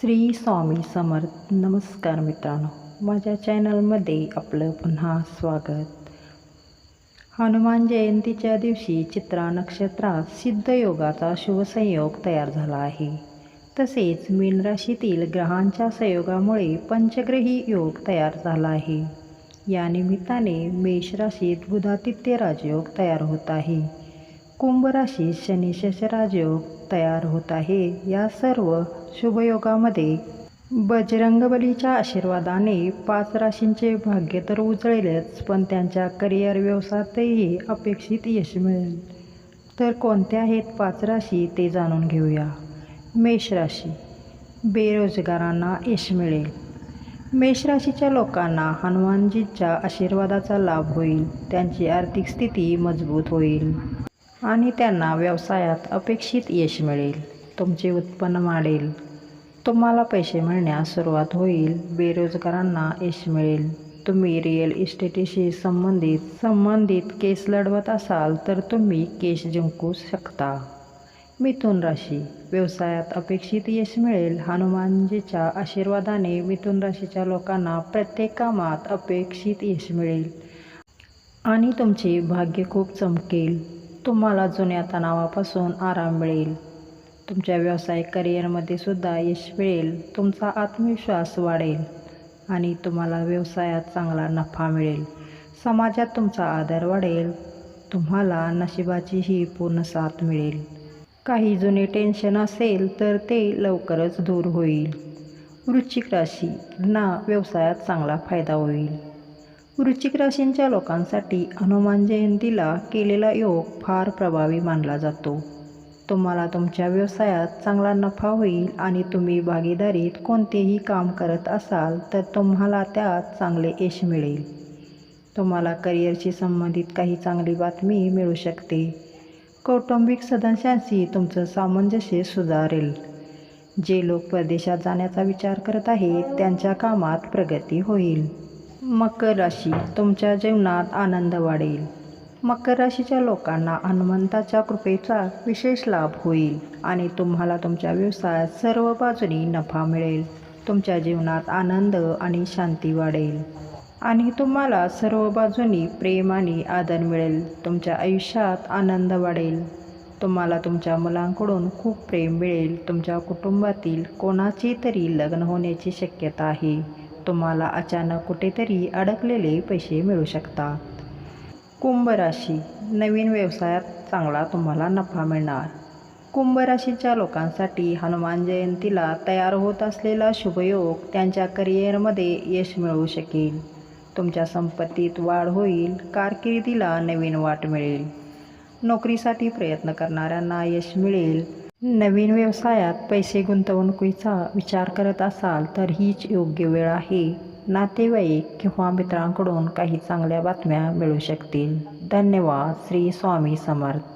श्री स्वामी समर्थ. नमस्कार मित्रांनो. माझ्या चॅनलमध्ये आपलं पुन्हा स्वागत. हनुमान जयंतीच्या दिवशी चित्रा नक्षत्रात सिद्धयोगाचा शुभसंयोग तयार झाला आहे. तसेच मीन राशीतील ग्रहांच्या संयोगामुळे पंचग्रही योग तयार झाला आहे. या निमित्ताने मेष राशीत बुधादित्य राजयोग तयार होत आहे. कुंभ राशीत राजयोग तयार होत आहे. या सर्व शुभयोगामध्ये बजरंगबलीच्या आशीर्वादाने पाच राशींचे भाग्य तर उजळेलच पण त्यांच्या करिअर व्यवसायातही अपेक्षित यश मिळेल. तर कोणत्या आहेत पाच राशी ते जाणून घेऊया. मेष राशी. बेरोजगारांना यश मिळेल. मेष राशीच्या लोकांना हनुमानजीच्या आशीर्वादाचा लाभ होईल. त्यांची आर्थिक स्थिती मजबूत होईल. आणि त्यांना व्यवसायात अपेक्षित यश मिळेल. तुमचे उत्पन्न वाढेल. तुम्हाला पैसे मिळण्यास सुरुवात होईल. बेरोजगारांना यश मिळेल. तुम्ही रिअल इस्टेटीशी संबंधित संबंधित केस लढवत असाल तर तुम्ही केस जिंकू शकता. मिथुन राशी. व्यवसायात अपेक्षित यश मिळेल. हनुमानजीच्या आशीर्वादाने मिथुन राशीच्या लोकांना प्रत्येक कामात अपेक्षित यश मिळेल. आणि तुमचे भाग्य खूप चमकेल. तुम्हाला जुन्या तणावापासून आराम मिळेल. तुमच्या व्यावसायिक करिअरमध्ये सुद्धा यश मिळेल तुमचा आत्मविश्वास वाढेल आणि तुम्हाला व्यवसायात चांगला नफा मिळेल. समाजात तुमचा आदर वाढेल तुम्हाला नशिबाचीही पूर्ण साथ मिळेल. काही जुने टेन्शन असेल तर ते लवकरच दूर होईल. वृश्चिक राशी ना व्यवसायात चांगला फायदा होईल. वृश्चिक राशींच्या लोकांसाठी हनुमान जयंतीला केलेला योग फार प्रभावी मानला जातो. तुम्हाला तुमच्या व्यवसायात चांगला नफा होईल आणि तुम्ही भागीदारीत कोणतेही काम करत असाल तर तुम्हाला त्यात चांगले यश मिळेल. तुम्हाला करिअरशी संबंधित काही चांगली बातमी मिळू शकते. कौटुंबिक सदस्यांशी तुमचं सामंजस्य सुधारेल. जे लोक परदेशात जाण्याचा विचार करत आहेत त्यांच्या कामात प्रगती होईल. मकर राशी तुमच्या जीवनात आनंद वाढेल. मकर राशीच्या लोकांना हनुमंताच्या कृपेचा विशेष लाभ होईल आणि तुम्हाला तुमच्या व्यवसायात सर्व बाजूनी नफा मिळेल. तुमच्या जीवनात आनंद आणि शांती वाढेल. आणि तुम्हाला सर्व बाजूनी प्रेम आणि आदर मिळेल. तुमच्या आयुष्यात आनंद वाढेल. तुम्हाला तुमच्या मुलांकडून खूप प्रेम मिळेल. तुमच्या कुटुंबातील कोणाची तरी लग्न होण्याची शक्यता आहे. तुम्हाला अचानक कुठेतरी अडकलेले पैसे मिळू शकतात. कुंभ राशी. नवीन व्यवसायात चांगला तुम्हाला नफा मिळणार. कुंभ राशीच्या लोकांसाठी हनुमान जयंतीला तयार होत असलेला शुभयोग त्यांच्या करिअरमध्ये यश मिळवू शकेल. तुमच्या संपत्तीत वाढ होईल कारकिर्दीला नवीन वाट मिळेल. नोकरीसाठी प्रयत्न करणाऱ्यांना यश मिळेल नवीन व्यवसायात पैसे गुंतवणुकीचा विचार करत असाल तर हीच योग्य वेळ आहे. नातेवाईक किंवा मित्रांकडून काही चांगल्या बातम्या मिळू शकतील. धन्यवाद. श्री स्वामी समर्थ.